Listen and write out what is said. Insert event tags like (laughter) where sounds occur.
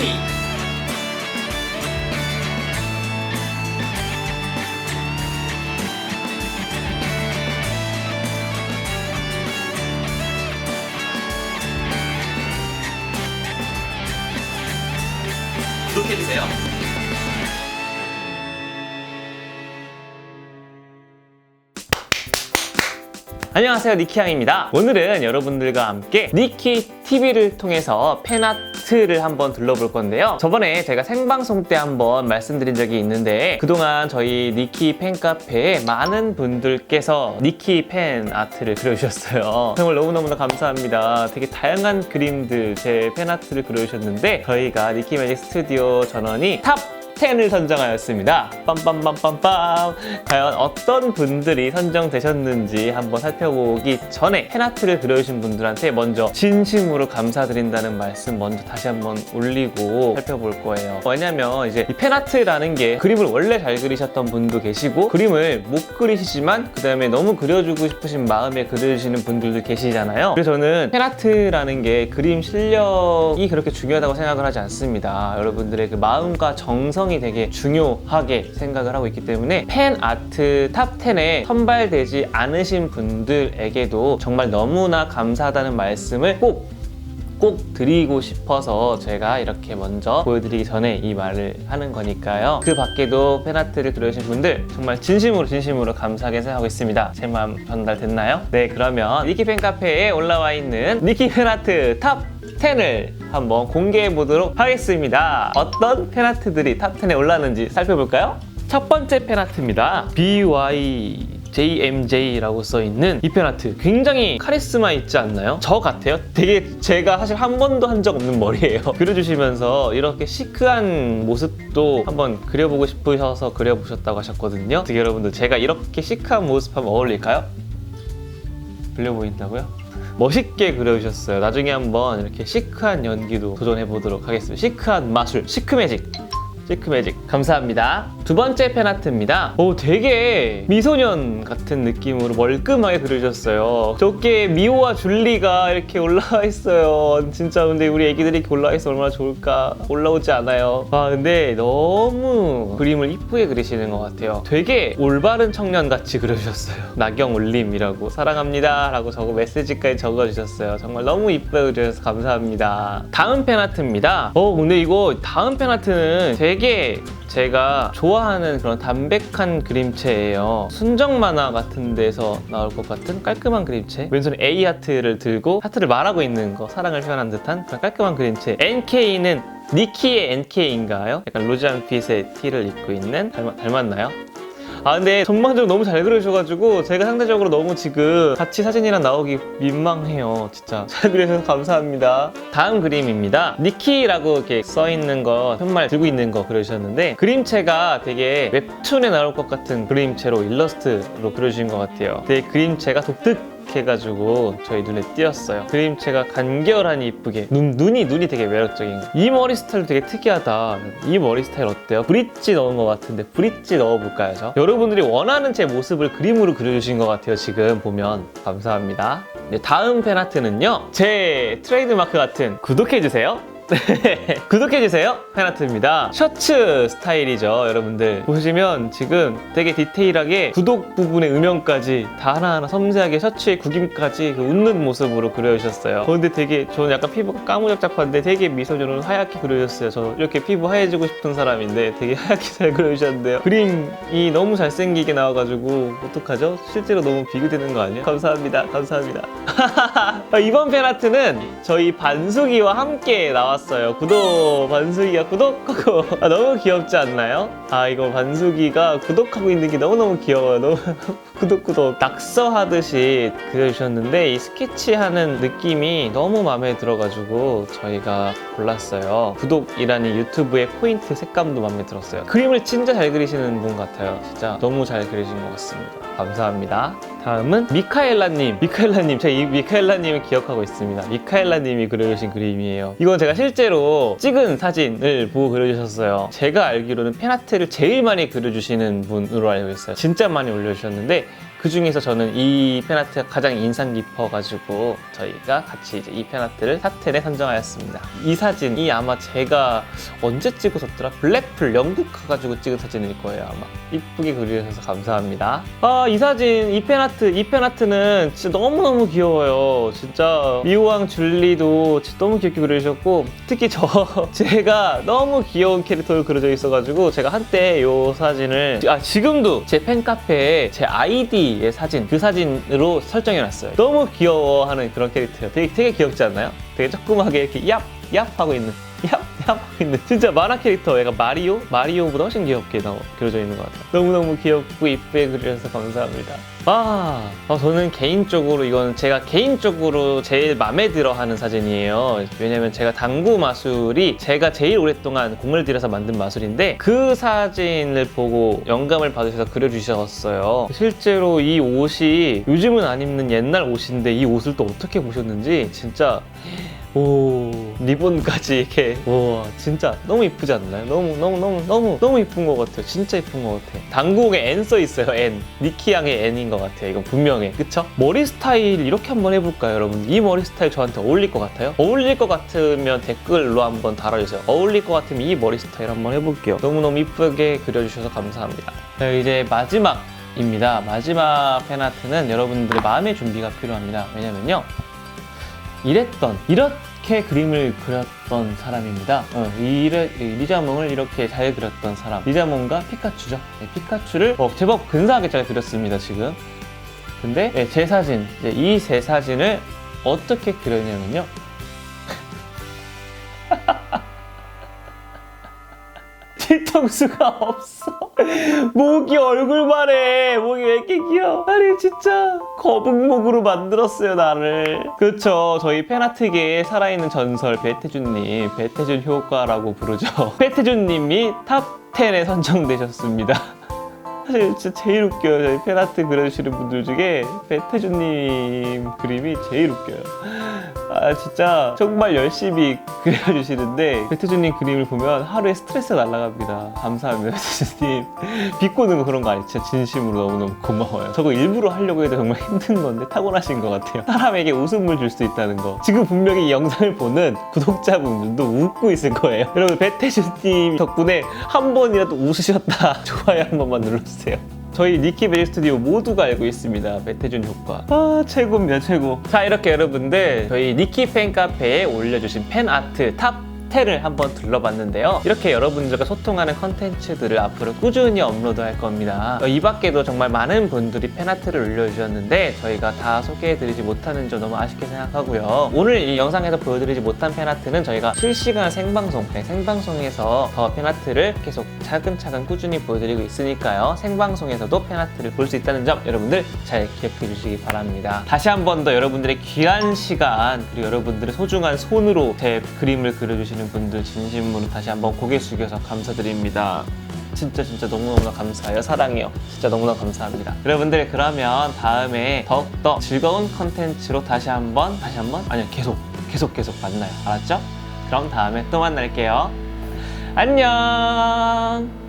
니키 구독해주세요. 안녕하세요 니키양입니다 오늘은 여러분들과 함께 니키 TV를 통해서 팬아트 를 한번 둘러볼 건데요. 저번에 제가 생방송 때 한번 말씀드린 적이 있는데 그동안 저희 니키 팬카페에 많은 분들께서 니키 팬 아트를 그려주셨어요. 정말 너무너무 감사합니다. 되게 다양한 그림들 제 팬아트를 그려주셨는데 저희가 니키 매직 스튜디오 전원이 탑 10을 선정하였습니다. 빰빰빰빰빰. 과연 어떤 분들이 선정되셨는지 한번 살펴보기 전에 팬아트를 그려주신 분들한테 먼저 진심으로 감사드린다는 말씀 먼저 다시 한번 올리고 살펴볼 거예요. 왜냐면 이제 이 팬아트라는 게 그림을 원래 잘 그리셨던 분도 계시고 그림을 못 그리시지만 그 다음에 너무 그려주고 싶으신 마음에 그려주시는 분들도 계시잖아요. 그래서 저는 팬아트라는 게 그림 실력이 그렇게 중요하다고 생각을 하지 않습니다. 여러분들의 그 마음과 정성 이 되게 중요하게 생각을 하고 있기 때문에 팬 아트 탑 10에 선발되지 않으신 분들에게도 정말 너무나 감사하다는 말씀을 꼭꼭 드리고 싶어서 제가 이렇게 먼저 보여드리기 전에 이 말을 하는 거니까요. 그 밖에도 팬아트를 그려주신 분들 정말 진심으로 진심으로 감사하게 생각하고 있습니다. 제 마음 전달됐나요? 네, 그러면 니키 팬카페에 올라와 있는 니키 팬아트 탑 10을 한번 공개해 보도록 하겠습니다. 어떤 팬 아트들이 탑 10에 올랐는지 살펴볼까요? 첫 번째 팬 아트입니다. BY JMJ라고 써 있는 이 팬아트 굉장히 카리스마 있지 않나요? 저 같아요. 되게 제가 사실 한 번도 한 적 없는 머리예요. (laughs) 그려주시면서 이렇게 시크한 모습도 한번 그려보고 싶으셔서 그려보셨다고 하셨거든요. 어떻게 여러분들 제가 이렇게 시크한 모습 한번 어울릴까요? 불려 보인다고요? 멋있게 그려주셨어요. 나중에 한번 이렇게 시크한 연기도 도전해 보도록 하겠습니다. 시크한 마술, 시크 매직. 시크매직. 감사합니다. 두 번째 팬아트입니다. 오, 되게 미소년 같은 느낌으로 멀끔하게 그려주셨어요. 저게 미호와 줄리가 이렇게 올라와 있어요. 진짜 근데 우리 애기들이 이렇게 올라와 있어 얼마나 좋을까. 올라오지 않아요. 아, 근데 너무 그림을 이쁘게 그리시는 것 같아요. 되게 올바른 청년 같이 그려주셨어요. 나경 올림이라고 사랑합니다. 라고 적어 메시지까지 적어주셨어요. 정말 너무 이쁘게 그려주셔서 감사합니다. 다음 팬아트입니다. 어, 근데 이거 다음 팬아트는 되게 제가 좋아하는 그런 담백한 그림체예요. 순정 만화 같은 데서 나올 것 같은 깔끔한 그림체. 왼손에 A 하트를 들고 하트를 말하고 있는 거, 사랑을 표현한 듯한 그런 깔끔한 그림체. NK는 니키의 NK인가요? 약간 로즈안핏의 티를 입고 있는 닮았, 닮았나요? 아 근데 전반적으로 너무 잘 그려주셔가지고 제가 상대적으로 너무 지금 같이 사진이랑 나오기 민망해요 진짜. (laughs) 잘 그려주셔서 감사합니다. 다음 그림입니다. 니키라고 이렇게 써있는 거 편말 들고 있는 거 그려주셨는데 그림체가 되게 웹툰에 나올 것 같은 그림체로 일러스트로 그려주신 것 같아요. 되게 그림체가 독특 해가지고 저희 눈에 띄었어요. 그림체가 간결하니 이쁘게 눈, 눈이 눈이 되게 매력적인 거. 이 머리 스타일 되게 특이하다. 이 머리 스타일 어때요? 브릿지 넣은 것 같은데 브릿지 넣어볼까요? 저? 여러분들이 원하는 제 모습을 그림으로 그려주신 것 같아요. 지금 보면 감사합니다. 네, 다음 팬아트는요. 제 트레이드마크 같은 구독해주세요. 네. 구독해주세요. 팬아트입니다. 셔츠 스타일이죠, 여러분들. 보시면 지금 되게 디테일하게 구독 부분의 음영까지 다 하나하나 섬세하게 셔츠의 구김까지 그 웃는 모습으로 그려주셨어요. 어, 근데 되게 저는 약간 피부가 까무잡잡한데 되게 미소녀는 하얗게 그려주셨어요. 저 이렇게 피부 하얘지고 싶은 사람인데 되게 하얗게 (laughs) 잘 그려주셨는데요. 그림이 너무 잘생기게 나와가지고 어떡하죠? 실제로 너무 비교되는 거 아니에요? 감사합니다. 감사합니다. (laughs) 아, 이번 팬아트는 저희 반숙이와 함께 나왔어요. 구독 반숙이가 구독하고 아, 너무 귀엽지 않나요? 아 이거 반숙이가 구독하고 있는 게 너무너무 귀여워요. 너무 (laughs) 구독구독 낙서하듯이 그려주셨는데 이 스케치하는 느낌이 너무 마음에 들어가지고 저희가 골랐어요. 구독이라니 유튜브의 포인트 색감도 마음에 들었어요. 그림을 진짜 잘 그리시는 분 같아요. 진짜 너무 잘 그리신 것 같습니다. 감사합니다. 다음은 미카엘라님. 미카엘라님, 제가 이 미카엘라님을 기억하고 있습니다. 미카엘라님이 그려주신 그림이에요. 이건 제가 실제로 찍은 사진을 보고 그려주셨어요. 제가 알기로는 팬아트를 제일 많이 그려주시는 분으로 알고 있어요. 진짜 많이 올려주셨는데 그 중에서 저는 이 팬아트가 가장 인상 깊어가지고 저희가 같이 이제 이 팬아트를 탑10에 선정하였습니다. 이 사진이 아마 제가 언제 찍었었더라? 블랙풀 영국 가가지고 찍은 사진일 거예요 아마. 이쁘게 그려주셔서 감사합니다. 아 이 사진 이 팬아트 이 팬아트는 진짜 너무너무 귀여워요. 진짜 미호왕 줄리도 진짜 너무 귀엽게 그려주셨고 특히 저 (laughs) 제가 너무 귀여운 캐릭터로 그려져 있어가지고 제가 한때 이 사진을 아 지금도 제 팬카페에 제 아이디의 사진 그 사진으로 설정해놨어요. 너무 귀여워하는 그런 캐릭터예요. 되게 되게 귀엽지 않나요? 되게 조그맣게 이렇게 얍! 얍! 하고 있는! 하고 있는 진짜 만화 캐릭터 얘가 마리오? 마리오보다 훨씬 귀엽게 나와 그려져 있는 것 같아요. 너무너무 귀엽고 이쁘게 그려서 감사합니다. 아, 아, 저는 개인적으로 이건 제가 개인적으로 제일 마음에 들어 하는 사진이에요. 왜냐면 제가 당구 마술이 제가 제일 오랫동안 공을 들여서 만든 마술인데 그 사진을 보고 영감을 받으셔서 그려주셨어요. 실제로 이 옷이 요즘은 안 입는 옛날 옷인데 이 옷을 또 어떻게 보셨는지 진짜 오 리본까지 이렇게 와 진짜 너무 이쁘지 않나요? 너무 너무 너무 너무 너무 이쁜 것 같아요. 진짜 이쁜 것 같아요. 당국에 N 써 있어요. N 니키 양의 N인 것 같아요. 이건 분명해. 그쵸? 머리 스타일 이렇게 한번 해볼까요, 여러분? 이 머리 스타일 저한테 어울릴 것 같아요? 어울릴 것 같으면 댓글로 한번 달아주세요. 어울릴 것 같으면 이 머리 스타일 한번 해볼게요. 너무 너무 이쁘게 그려주셔서 감사합니다. 네, 이제 마지막. 입니다. 마지막 팬아트는 여러분들의 마음의 준비가 필요합니다. 왜냐면요. 이랬던 이렇게 그림을 그렸던 사람입니다. 어, 이래, 이 리자몽을 이렇게 잘 그렸던 사람. 리자몽과 피카츄죠. 네, 피카츄를 어, 제법 근사하게 잘 그렸습니다. 지금. 근데 네, 제 사진, 이 세 사진을 어떻게 그렸냐면요. 뒤통수가 없어. 목이 얼굴만 해. 목이 왜 이렇게 귀여워. 아니, 진짜. 거북목으로 만들었어요, 나를. 그쵸. 저희 팬아트계에 살아있는 전설, 배태준님. 배태준 효과라고 부르죠. (laughs) 배태준님이 탑 10에 선정되셨습니다. 사실 진짜 제일 웃겨요. 저희 팬아트 그려주시는 분들 중에 배태준님 그림이 제일 웃겨요. 아 진짜 정말 열심히 (laughs) 그려주시는데 배태준님 그림을 보면 하루에 스트레스가 날아갑니다. 감사합니다, 배태준님. 비꼬는 거 그런 거 아니 진짜 진심으로 너무너무 고마워요. 저거 일부러 하려고 해도 정말 힘든 건데 타고나신 것 같아요. 사람에게 웃음을 줄 수 있다는 거. 지금 분명히 이 영상을 보는 구독자분들도 웃고 있을 거예요. 여러분 배태준님 덕분에 한 번이라도 웃으셨다. (laughs) 좋아요 한 번만 눌러주세요. 저희 니키 베리 스튜디오 모두가 알고 있습니다. 배태준 효과. 아, 최고입니다, 최고. 자, 이렇게 여러분들 저희 니키 팬 카페에 올려주신 팬 아트 탑 10을 한번 둘러봤는데요. 이렇게 여러분들과 소통하는 컨텐츠들을 앞으로 꾸준히 업로드할 겁니다. 어, 이 밖에도 정말 많은 분들이 팬아트를 올려주셨는데 저희가 다 소개해드리지 못하는 점 너무 아쉽게 생각하고요. 오늘 이 영상에서 보여드리지 못한 팬아트는 저희가 실시간 생방송, 네, 생방송에서 더 팬아트를 계속 차근차근 꾸준히 보여드리고 있으니까요. 생방송에서도 팬아트를 볼 수 있다는 점 여러분들 잘 기억해 주시기 바랍니다. 다시 한 번 더 여러분들의 귀한 시간 그리고 여러분들의 소중한 손으로 제 그림을 그려주시는 분들 진심으로 다시 한번 고개 숙여서 감사드립니다. 진짜 진짜 너무너무 감사해요. 사랑해요. 진짜 너무너무 감사합니다. 여러분들 그러면 다음에 더욱더 즐거운 컨텐츠로 다시 한번 다시 한번 아니요 계속 계속 계속 만나요. 알았죠? 그럼 다음에 또 만날게요. 안녕.